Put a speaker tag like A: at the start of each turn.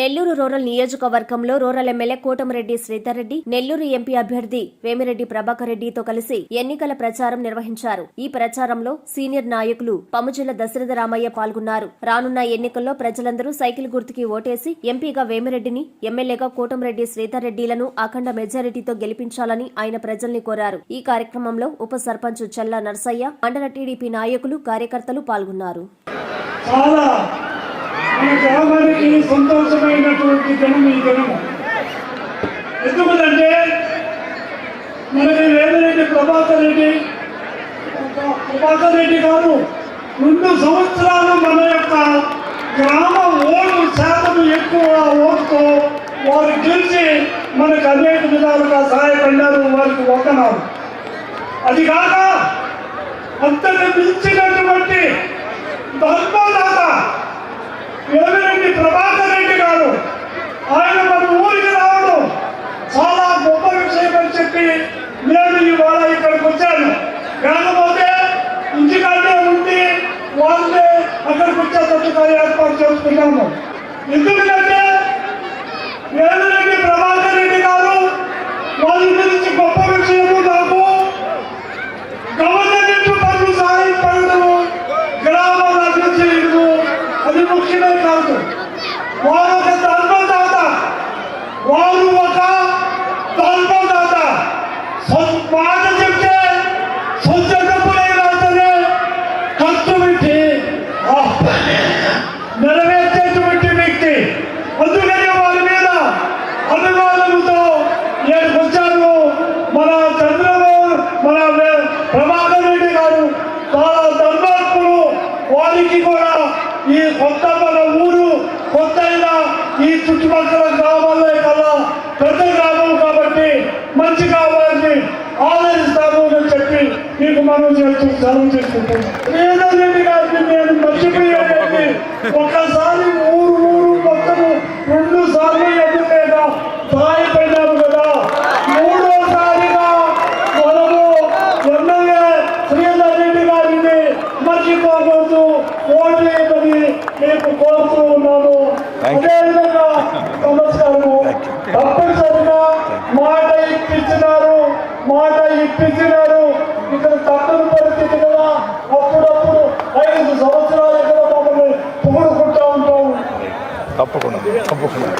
A: Nellore rural నియోజకవర్గంలో rural MLA Kotamreddy Sridhar Reddy Nellore MP అభ్యర్థి వేమిరెడ్డి ప్రభాకర్ రెడ్డితో కలిసి ఎన్నికల ప్రచారం నిర్వహించారు. ఈ ప్రచారంలో సీనియర్ నాయకులు పముజల దశరథ రామయ్య పాల్గొన్నారు. రానున్న ఎన్నికల్లో ప్రజలందరూ సైకిల్ గుర్తుకి ఓటేసి ఎంపీగా వేమిరెడ్డిని ఎమ్మెల్యేగా కోటమిరెడ్డి శ్రీధర్ రెడ్డిలను అఖండ మెజారిటీతో గెలిపించాలని ఆయన ప్రజల్ని కోరారు. ఈ కార్యక్రమంలో ఉప సర్పంచ్ చల్లా నర్సయ్య మండల టీడీపీ నాయకులు కార్యకర్తలు పాల్గొన్నారు.
B: చాలా మన గ్రామానికి సంతోషమైనటువంటి దినం ఈ దినము ఎందుకంటే మనకి వేమిరెడ్డి ప్రభాకర్ రెడ్డి ప్రభాకర్ రెడ్డి గారు రెండు సంవత్సరాలు మన యొక్క గ్రామ ఓటు శాతం ఎక్కువ ఓటుతో వారు గెలిచి మనకు అనేక విధాలుగా సహాయపడినారు వారికి ఒకనారు అది కాక అంతకు మించినటువంటి వచ్చాను కాకపోతే ఇంటికాడే ఉండి వాళ్ళే అక్కడికి వచ్చేటట్టుగా ఏర్పాటు చేసుకున్నాము ఎందుకంటే వారికి కూడా ఈ కొత్త మన ఊరు కొత్త ఈ చుట్టుపక్కల గ్రామాల్లో కల్లా పెద్ద గ్రామం కాబట్టి మంచిగా వారిని ఆదరిస్తాము అని చెప్పి మీకు మనం చేస్తూ సెలవు చేసుకుంటున్నాం శ్రీధర్ రెడ్డి గారిని నేను మర్చిపోయేది ఒక్కసారి ఊరు ఊరు మొత్తము రెండు సార్లు ఎదురుగా సహాయపడినాము కదా మూడోసారిగా మనము ఎమ్మెల్యే శ్రీధర్ రెడ్డి గారిని మర్చిపోకూడదు ఓటు వేయమని మీకు కోరుతూ ఉన్నాను అదేవిధంగా నమస్కారము తప్పనిసరిగా మాట ఇప్పించినారు మాట ఇప్పించినారు ఇక్కడ తప్పని పరిస్థితి కదా. అప్పుడప్పుడు ఐదు సంవత్సరాల కదా మమ్మల్ని పొగుడుకుంటా ఉంటాము.
C: తప్పకుండా తప్పకుండా.